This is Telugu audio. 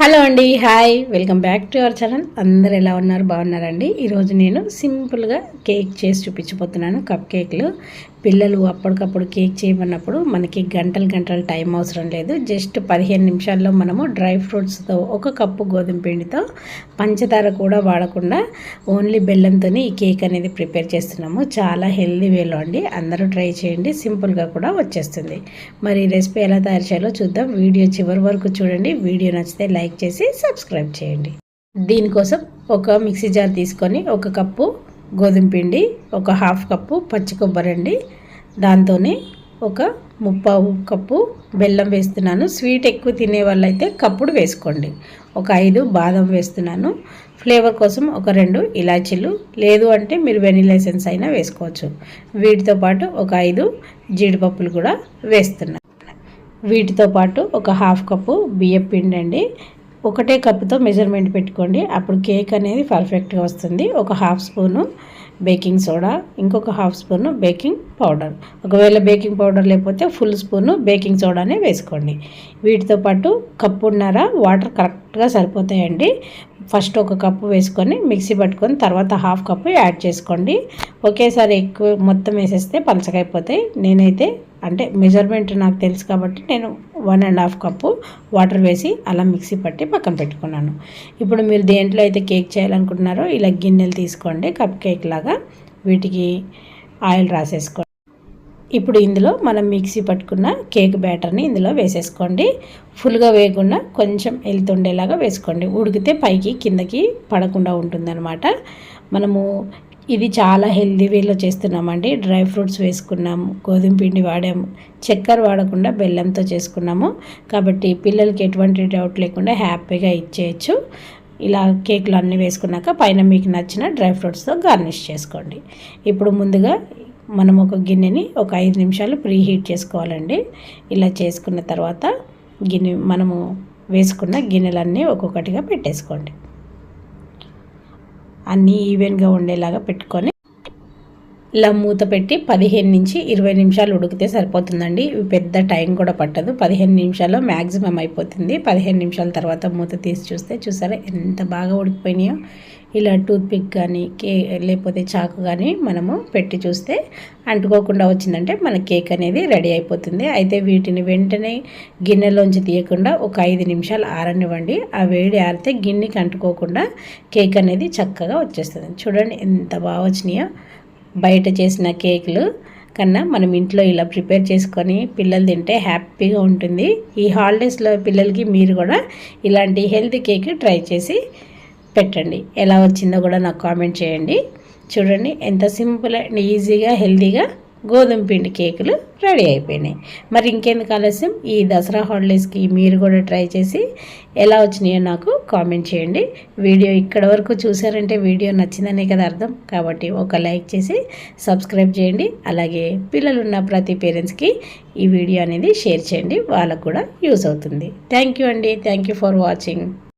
హలో అండి hi. Welcome back to our channel. అందరు ఎలా ఉన్నారు? బాగున్నారండి ఈరోజు నేను సింపుల్గా కేక్ చేసి చూపించబోతున్నాను కప్ కేక్లు. పిల్లలు అప్పటికప్పుడు కేక్ చేయమన్నప్పుడు మనకి గంటలు గంటలు టైం అవసరం లేదు. జస్ట్ పదిహేను నిమిషాల్లో మనము డ్రై ఫ్రూట్స్తో ఒక కప్పు గోధుమ పిండితో పంచదార కూడా వాడకుండా ఓన్లీ బెల్లంతో ఈ కేక్ అనేది ప్రిపేర్ చేస్తున్నాము. చాలా హెల్దీ వేలో అండి. అందరూ ట్రై చేయండి. సింపుల్గా కూడా వచ్చేస్తుంది. మరి రెసిపీ ఎలా తయారు చేయాలో చూద్దాం. వీడియో చివరి వరకు చూడండి. వీడియో నచ్చితే లైక్ చేసి సబ్స్క్రైబ్ చేయండి. దీనికోసం ఒక మిక్సీ జార్ తీసుకొని ఒక కప్పు గోధుమ పిండి ఒక హాఫ్ కప్పు పచ్చి కొబ్బరి అండి. దాంతో ఒక ముప్పావు కప్పు బెల్లం వేస్తున్నాను. స్వీట్ ఎక్కువ తినే వాళ్ళైతే కప్పుడు వేసుకోండి. ఒక ఐదు బాదం వేస్తున్నాను. ఫ్లేవర్ కోసం ఒక రెండు ఇలాచీలు లేదు అంటే మీరు వెనిలా ఎసెన్స్ అయినా వేసుకోవచ్చు. వీటితో పాటు ఒక ఐదు జీడిపప్పులు కూడా వేస్తున్నాను. వీటితో పాటు ఒక హాఫ్ కప్పు బియ్యం పిండి అండి ఒకటే కప్పుతో మెజర్మెంట్ పెట్టుకోండి. అప్పుడు కేక్ అనేది పర్ఫెక్ట్గా వస్తుంది. ఒక హాఫ్ స్పూను బేకింగ్ సోడా ఇంకొక హాఫ్ స్పూను బేకింగ్ పౌడర్ ఒకవేళ బేకింగ్ పౌడర్ లేకపోతే ఫుల్ స్పూను బేకింగ్ సోడానే వేసుకోండి. వీటితో పాటు కప్పున్నర వాటర్ కరెక్ట్గా సరిపోతాయండి. ఫస్ట్ ఒక కప్పు వేసుకొని మిక్సీ పట్టుకొని తర్వాత హాఫ్ కప్పు యాడ్ చేసుకోండి. ఒకేసారి ఎక్కువ మొత్తం వేసేస్తే పలచకైపోతాయి నేనైతే అంటే మెజర్మెంట్ నాకు తెలుసు కాబట్టి నేను one and half cup water వేసి అలా మిక్సీ పట్టి పక్కన పెట్టుకున్నాను. ఇప్పుడు మీరు దేంట్లో అయితే కేక్ చేయాలనుకుంటున్నారో ఇలా గిన్నెలు తీసుకోండి కప్ కేక్ లాగా వీటికి ఆయిల్ రాసేసుకోండి. ఇప్పుడు ఇందులో మనం మిక్సీ పట్టుకున్న కేక్ బ్యాటర్ని ఇందులో వేసేసుకోండి. ఫుల్గా వేయకుండా కొంచెం వెళ్తుండేలాగా వేసుకోండి. ఉడికితే పైకి కిందకి పడకుండా ఉంటుందన్నమాట. మనము ఇది చాలా హెల్దీ వేలో చేస్తున్నామండి. డ్రై ఫ్రూట్స్ వేసుకున్నాము గోధుమ పిండి వాడాము చక్కెర వాడకుండా బెల్లంతో చేసుకున్నాము. కాబట్టి పిల్లలకి ఎటువంటి డౌట్ లేకుండా హ్యాపీగా ఇచ్చేయచ్చు. ఇలా కేకులు అన్నీ వేసుకున్నాక పైన మీకు నచ్చిన డ్రై ఫ్రూట్స్తో గార్నిష్ చేసుకోండి. ఇప్పుడు ముందుగా మనం ఒక గిన్నెని ఒక ఐదు నిమిషాలు ప్రీ హీట్ చేసుకోవాలండి. ఇలా చేసుకున్న తర్వాత గిన్నె మనము వేసుకున్న గిన్నెలన్నీ ఒక్కొక్కటిగా పెట్టేసుకోండి. అన్నీ ఈవెన్గా ఉండేలాగా పెట్టుకొని ఇలా మూత పెట్టి పదిహేను నుంచి ఇరవై నిమిషాలు ఉడికితే సరిపోతుందండి. ఇవి పెద్ద టైం కూడా పట్టదు. పదిహేను నిమిషాల్లో మ్యాక్సిమం అయిపోతుంది. పదిహేను నిమిషాల తర్వాత మూత తీసి చూస్తే చూసారా ఎంత బాగా ఉడికిపోయినాయో. ఇలా టూత్పిక్ కానీ కే లేకపోతే చాకు కానీ మనము పెట్టి చూస్తే అంటుకోకుండా వచ్చిందంటే మన కేక్ అనేది రెడీ అయిపోతుంది. అయితే వీటిని వెంటనే గిన్నెలోంచి తీయకుండా ఒక ఐదు నిమిషాలు ఆరనివ్వండి. ఆ వేడి ఆరితే గిన్నెకి అంటుకోకుండా కేక్ అనేది చక్కగా వచ్చేస్తుంది. చూడండి ఎంత బాగా వచ్చినాయో. బయట చేసిన కేకులు కన్నా మనం ఇంట్లో ఇలా ప్రిపేర్ చేసుకొని పిల్లలు తింటే హ్యాపీగా ఉంటుంది. ఈ హాలిడేస్లో పిల్లలకి మీరు కూడా ఇలాంటి హెల్తీ కేక్ ట్రై చేసి పెట్టండి. ఎలా వచ్చిందో కూడా నాకు కామెంట్ చేయండి. చూడండి ఎంత సింపుల్ అండ్ ఈజీగా హెల్తీగా గోధుమ పిండి కేకులు రెడీ అయిపోయినాయి. మరి ఇంకెందుకు ఆలస్యం? ఈ దసరా హాలిడేస్కి మీరు కూడా ట్రై చేసి ఎలా వచ్చినాయో నాకు కామెంట్ చేయండి. వీడియో ఇక్కడ వరకు చూసారంటే వీడియో నచ్చిందనే కదా అర్థం. కాబట్టి ఒక లైక్ చేసి సబ్స్క్రైబ్ చేయండి. అలాగే పిల్లలున్న ప్రతి పేరెంట్స్కి ఈ వీడియో అనేది షేర్ చేయండి. వాళ్ళకు కూడా యూస్ అవుతుంది. థ్యాంక్ యూ అండి. Thank you for watching.